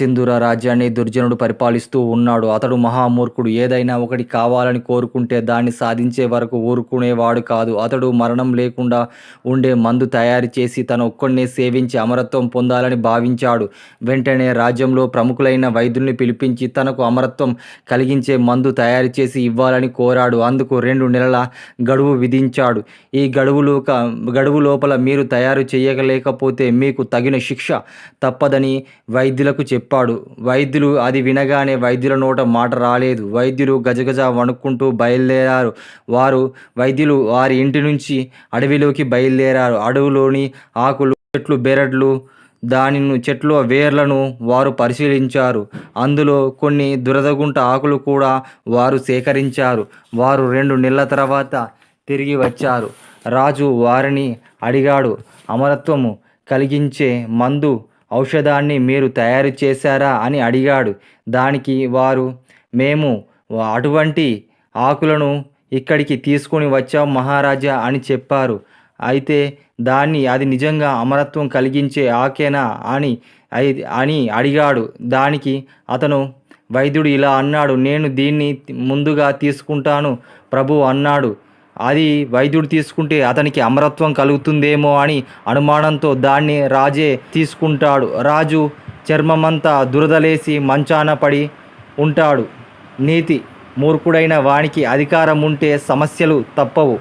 సింధూర రాజ్యాన్ని దుర్జనుడు పరిపాలిస్తూ ఉన్నాడు. అతడు మహామూర్ఖుడు. ఏదైనా ఒకటి కావాలని కోరుకుంటే దాన్ని సాధించే వరకు ఊరుకునేవాడు కాదు. అతడు మరణం లేకుండా ఉండే మందు తయారు చేసి తన ఒక్కడినే సేవించి అమరత్వం పొందాలని భావించాడు. వెంటనే రాజ్యంలో ప్రముఖులైన వైద్యుల్ని పిలిపించి తనకు అమరత్వం కలిగించే మందు తయారు చేసి ఇవ్వాలని కోరాడు. అందుకు రెండు నెలల గడువు విధించాడు. ఈ గడువులోక గడువు లోపల మీరు తయారు చేయలేకపోతే మీకు తగిన శిక్ష తప్పదని వైద్యులకు చెప్పాడు. వైద్యులు అది వినగానే వైద్యుల నోట మాట రాలేదు. వైద్యులు గజగజ వణుక్కుంటూ బయలుదేరారు. వారు వైద్యులు వారి ఇంటి నుంచి అడవిలోకి బయలుదేరారు. అడవిలోని ఆకులు చెట్లు బెరడ్లు దాని చెట్ల వేర్లను వారు పరిశీలించారు. అందులో కొన్ని దురదగుంట ఆకులు కూడా వారు సేకరించారు. వారు రెండు నెలల తర్వాత తిరిగి వచ్చారు. రాజు వారిని అడిగాడు అమరత్వము కలిగించే మందు ఔషధాన్ని మీరు తయారు చేశారా అని అడిగాడు. దానికి వారు మేము అటువంటి ఆకులను ఇక్కడికి తీసుకొని వచ్చాం మహారాజా అని చెప్పారు. అయితే దాన్ని అది నిజంగా అమరత్వం కలిగించే ఆకేనా అని అని అడిగాడు. దానికి అతను వైద్యుడు ఇలా అన్నాడు నేను దీన్ని ముందుగా తీసుకుంటాను ప్రభు అన్నాడు. అది వైద్యుడు తీసుకుంటే అతనికి అమరత్వం కలుగుతుందేమో అని అనుమానంతో దాన్ని రాజే తీసుకుంటాడు. రాజు చర్మమంతా దురదలేసి మంచాన పడి ఉంటాడు. నీతి మూర్ఖుడైన వానికి అధికారం ఉంటే సమస్యలు తప్పవు.